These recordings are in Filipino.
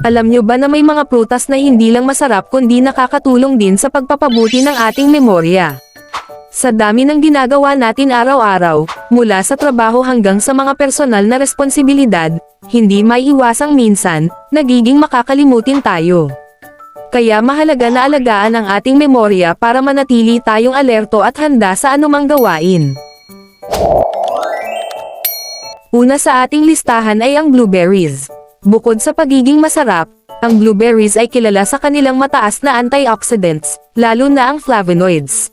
Alam nyo ba na may mga prutas na hindi lang masarap kundi nakakatulong din sa pagpapabuti ng ating memorya? Sa dami ng ginagawa natin araw-araw, mula sa trabaho hanggang sa mga personal na responsibilidad, hindi may iwasang minsan, nagiging makakalimutin tayo. Kaya mahalaga na alagaan ang ating memorya para manatili tayong alerto at handa sa anumang gawain. Una sa ating listahan ay ang blueberries. Bukod sa pagiging masarap, ang blueberries ay kilala sa kanilang mataas na antioxidants, lalo na ang flavonoids.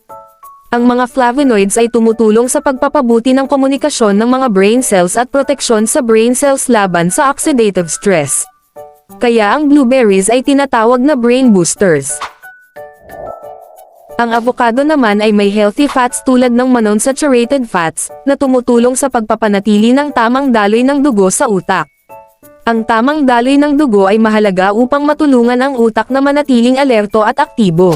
Ang mga flavonoids ay tumutulong sa pagpapabuti ng komunikasyon ng mga brain cells at proteksyon sa brain cells laban sa oxidative stress. Kaya ang blueberries ay tinatawag na brain boosters. Ang avocado naman ay may healthy fats tulad ng monounsaturated fats, na tumutulong sa pagpapanatili ng tamang daloy ng dugo sa utak. Ang tamang daloy ng dugo ay mahalaga upang matulungan ang utak na manatiling alerto at aktibo.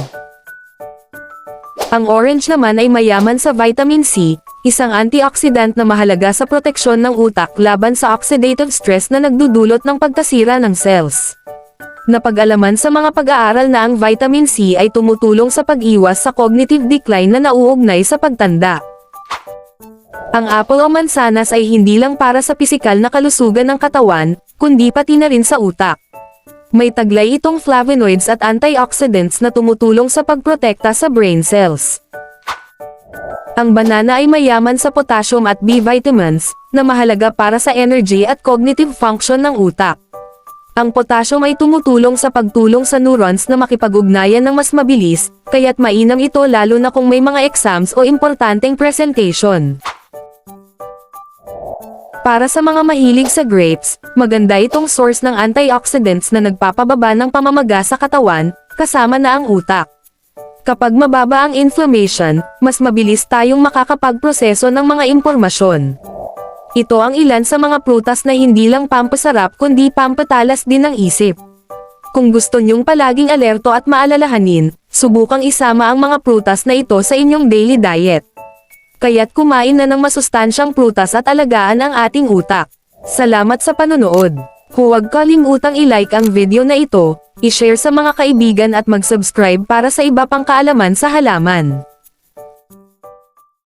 Ang orange naman ay mayaman sa vitamin C, isang antioxidant na mahalaga sa proteksyon ng utak laban sa oxidative stress na nagdudulot ng pagkasira ng cells. Napag-alaman sa mga pag-aaral na ang vitamin C ay tumutulong sa pag-iwas sa cognitive decline na nauugnay sa pagtanda. Ang apple o mansanas ay hindi lang para sa pisikal na kalusugan ng katawan, kundi pati na rin sa utak. May taglay itong flavonoids at antioxidants na tumutulong sa pagprotekta sa brain cells. Ang banana ay mayaman sa potassium at B vitamins, na mahalaga para sa energy at cognitive function ng utak. Ang potassium ay tumutulong sa pagtulong sa neurons na makipag-ugnayan ng mas mabilis, kaya't mainam ito lalo na kung may mga exams o importanteng presentation. Para sa mga mahilig sa grapes, maganda itong source ng antioxidants na nagpapababa ng pamamaga sa katawan, kasama na ang utak. Kapag mababa ang inflammation, mas mabilis tayong makakapagproseso ng mga impormasyon. Ito ang ilan sa mga prutas na hindi lang pampasarap kundi pampatalas din ng isip. Kung gusto nyong palaging alerto at maalalahanin, subukang isama ang mga prutas na ito sa inyong daily diet. Kaya't kumain na ng masustansyang prutas at alagaan ang ating utak. Salamat sa panonood. Huwag kalimutang i-like ang video na ito, i-share sa mga kaibigan at mag-subscribe para sa iba pang kaalaman sa halaman.